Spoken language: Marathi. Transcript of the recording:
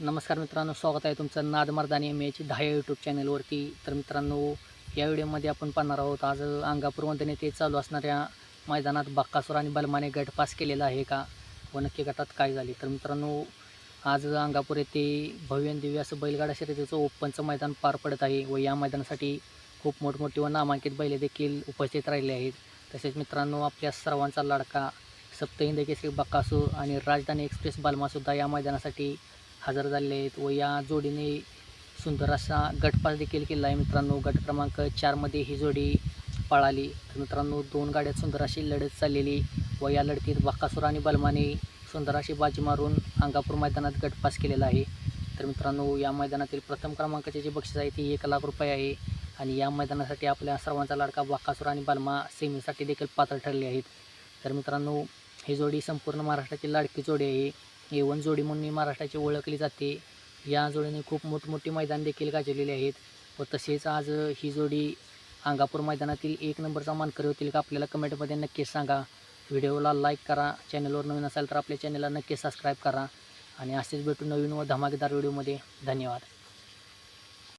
नमस्कार मित्रांनो स्वागत आहे तुमचं नाद मर्दानी एम एच दहा यूट्यूब चॅनलवरती तर मित्रांनो या व्हिडिओमध्ये आपण पाहणार आहोत आज अंगापूरमध्ये ते चालू असणाऱ्या मैदानात बक्कासूर आणि बलमाने गट पास केलेला आहे का? व नक्की गटात काय झाले? तर मित्रांनो आज अंगापूर येथे भव्य दिव्य असं बैलगाडा शर्यतीचं ओपनचं मैदान पार पडत आहे व या मैदानासाठी खूप मोठमोठी व नामांकित बैले देखील उपस्थित राहिले आहेत. तसेच मित्रांनो आपल्या सर्वांचा लाडका सप्तहिंद केसरी बक्कासूर आणि राजधानी एक्सप्रेस बालमासुद्धा या मैदानासाठी हजर झालेले आहेत व या जोडीने सुंदर असा गटपास देखील केला आहे मित्रांनो. गट क्रमांक चारमध्ये ही जोडी पळाली. तर मित्रांनो दोन गाड्यात सुंदर अशी लढत चाललेली. व या लढतीत बाकासूर आणि बलमाने सुंदर अशी बाजी मारून अंगापूर मैदानात गटपास केलेला आहे. तर मित्रांनो या मैदानातील प्रथम क्रमांकाचे जे बक्षीस आहे ते एक लाख रुपये आहे. आणि या मैदानासाठी आपल्या सर्वांचा लाडका बक्कासूर आणि बलमा सेमीसाठी देखील पात्र ठरले आहेत. तर मित्रांनो ही जोडी संपूर्ण महाराष्ट्राची लाडकी जोडी आहे. ए वन जोडी म्हणून महाराष्ट्राची ओळखली जाते. या जोडीने खूप मोठमोठी मैदान देखील गाजवलेली आहेत. व तसेच आज ही जोडी अंगापूर मैदानातील एक नंबरचा मानकरी होतील का आपल्याला कमेंटमध्ये नक्कीच सांगा. व्हिडिओला लाईक करा. चॅनलवर नवीन असाल तर आपल्या चॅनलला नक्की सबस्क्राईब करा. आणि असेच भेटू नवीन व धमाकेदार व्हिडिओमध्ये धन्यवाद.